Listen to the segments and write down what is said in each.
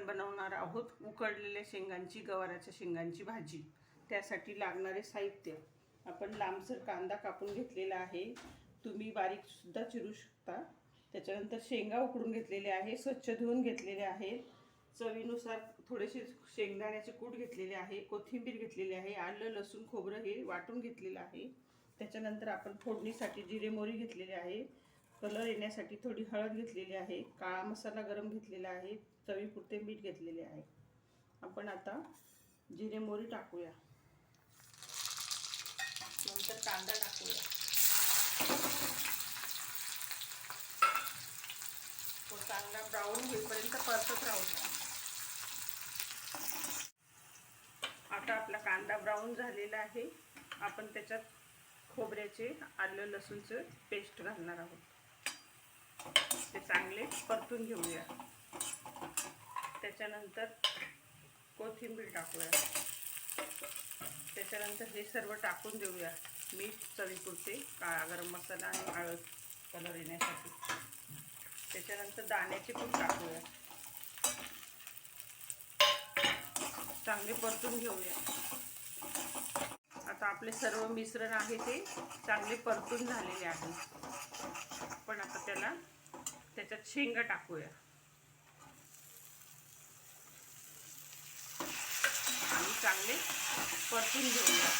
आपण बनवणार आहोत उकडलेल्या शेंगांची गवाराच्या शेंगांची भाजी. त्यासाठी लागणारे साहित्य. आपण लांबसर कांदा कापून घेतलेला आहे. तुम्ही बारीक सुद्धा चिरू शकता. त्याच्यानंतर शेंगा उकडून घेतलेले आहे स्वच्छ धुवून घेतलेले आहेत. चवीनुसार थोडेसे शेंगदाण्याचे कूट घेतलेले आहे कोथिंबीर घेतलेली आहे आलं लसूण खोबरं हे वाटून घेतलेलं आहे. त्याच्यानंतर आपण फोडणीसाठी जिरे मोरी घेतलेले आहे. कलर येण्यासाठी थोडी हळद घेतलेली आहे काळा मसाला गरम घेतलेला आहे चवीपुरते मीठ घेतलेले आहे. आपण आता जिरे मोरी टाकूया. नंतर कांदा टाकूया. तो चांगला ब्राऊन होईपर्यंत परतत राहूया. आता आपला कांदा ब्राऊन झालेला आहे. आपण त्याच्यात खोबऱ्याचे आलं लसूणचं पेस्ट घालणार आहोत. ते चांगले परतून घेऊया. त्याच्यानंतर कोथिंबीर टाकूया. त्याच्यानंतर हे सर्व टाकून देऊया. मीठ चवीपुरते काळा गरम मसाला आणि हळद कलर येण्यासाठी. त्याच्यानंतर दाण्याचे पण टाकूया. चांगले परतून घेऊया. आता आपले सर्व मिश्रण आहे ते चांगले परतून झालेले आहे. आपण त्याच्यात शेंगा टाकूया. आणि चांगले परतून घेऊया.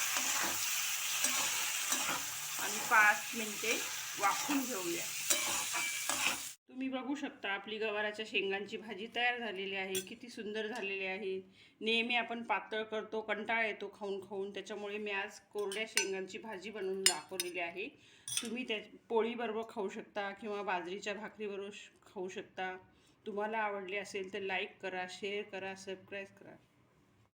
आणि पाच मिनिटे वाफून घेऊया. बघू शकता आपली गवाराच्या शेंगांची भाजी तयार झालेली आहे किती सुंदर झालेली आहे. नेहमी आपण पातळ करतो कंटाळा येतो खाऊन खाऊन. त्याच्यामुळे मी आज कोरड्या शेंगांची भाजी बनवून दाखवलेली आहे. तुम्ही त्या पोळीबरोबर खाऊ शकता किंवा बाजरीच्या भाकरीबरोबर श- खाऊ शकता. तुम्हाला आवडली असेल तर लाईक करा शेअर करा सबस्क्राईब करा.